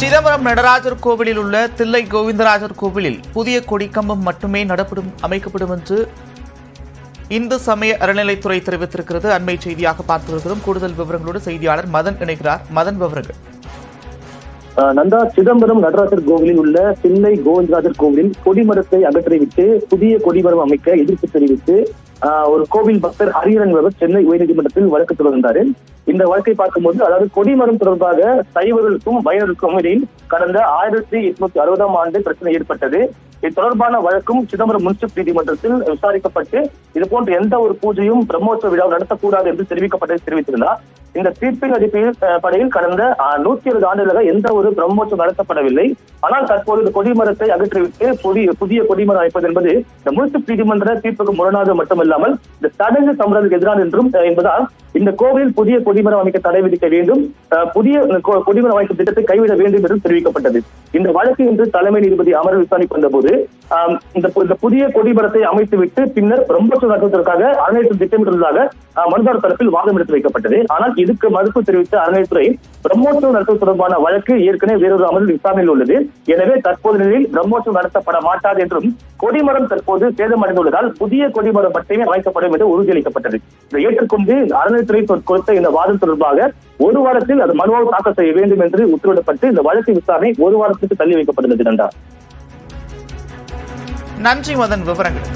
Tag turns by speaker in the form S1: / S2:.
S1: சிதம்பரம் நடராஜர் கோவிலில் உள்ள தில்லை கோவிந்தராஜர் கோவிலில் புதிய கொடிக்கம்பம் மட்டுமே நடப்படும் அமைக்கப்படும் என்று இந்து சமய அறநிலைத்துறை தெரிவித்திருக்கிறது. அண்மை செய்தியாக பார்த்து வருகிறோம். கூடுதல் விவரங்களோடு செய்தியாளர் மதன் இணைகிறார். மதன் விவரங்கள்.
S2: நந்தா சிதம்பரம் நடராஜர் கோவிலில் உள்ள தில்லை கோவிந்தராஜர் கோவிலில் கொடிமரத்தை அகற்றிவிட்டு புதிய கொடிமரம் அமைக்க எதிர்ப்பு தெரிவித்து ஒரு கோவில் பக்தர் ஹரிஹரன் என்பவர் சென்னை உயர்நீதிமன்றத்தில் வழக்கு தொடர்ந்தாரு. இந்த வழக்கை பார்க்கும்போது அதாவது கொடிமரம் தொடர்பாக சைவர்களுக்கும் வைணருக்கும் இடையில் கடந்த ஆயிரத்தி எட்நூத்தி அறுபதாம் ஆண்டு பிரச்சனை ஏற்பட்டது. இது தொடர்பான வழக்கும் சிதம்பரம் முன்சிப் நீதிமன்றத்தில் விசாரிக்கப்பட்டு இது போன்ற எந்த ஒரு பூஜையும் பிரம்மோற்சவ விழா நடத்தக்கூடாது என்று தெரிவிக்கப்பட்டதை தெரிவித்திருந்தார். இந்த தீர்ப்பின் அடிப்படையில் படையில் கடந்த நூத்தி இருபது ஆண்டுகளாக எந்த ஒரு பிரம்மோற்சவம் நடத்தப்படவில்லை. ஆனால் தற்போது இந்த கொடிமரத்தை அகற்றிவிட்டு புதிய புதிய கொடிமரம் அமைப்பது என்பது இந்த முன்சிப் நீதிமன்ற தீர்ப்புக்கு முரணாக மட்டுமல்லாமல் இந்த தடங்கு சம்பளத்துக்கு எதிரான என்றும் என்பதால் இந்த கோவிலில் புதிய கொடிமரம் அமைக்க தடை விதிக்க வேண்டும். புதிய கொடிமரம் அமைக்கும் திட்டத்தை கைவிட வேண்டும் என்றும் தெரிவிக்கப்பட்டது. இந்த வழக்கு இன்று தலைமை நீதிபதி அமர்வு விசாரிக்கு வந்தபோது இந்த புதிய கொடிமரத்தை அமைத்துவிட்டு பின்னர் ரொம்ப நடத்துவதற்காக அறநிலையத்தில் திட்டமிட்டுள்ளதாக மனுதார் தரப்பில் வாதம் எடுத்து வைக்கப்பட்டது. ஆனால் இதுக்கு மறுப்பு தெரிவித்த அறநிலையத்துறை பிரம்மோற்சவம் நடத்துவது தொடர்பான வழக்கு ஏற்கனவே வேறொரு அமர்வில் விசாரணையில் உள்ளது. எனவே தற்போது நிலையில் பிரம்மோற்சவம் நடத்தப்பட மாட்டாது என்றும் கொடிமரம் தற்போது சேதமடைந்துள்ளதால் புதிய கொடிமரம் மட்டுமே அமைக்கப்படும் என்று உறுதியளிக்கப்பட்டது. இதை ஏற்றுக்கொண்டு அறநிலையத்துறை கொடுத்த இந்த வாதம் தொடர்பாக ஒரு வாரத்தில் அது மனுவாக தாக்கல் செய்ய வேண்டும் என்று உத்தரவிடப்பட்டு இந்த வழக்கு விசாரணை ஒரு வாரத்துக்கு தள்ளி வைக்கப்பட்டுள்ளது நன்றா
S1: நன்றி மதன் விவரங்கள்.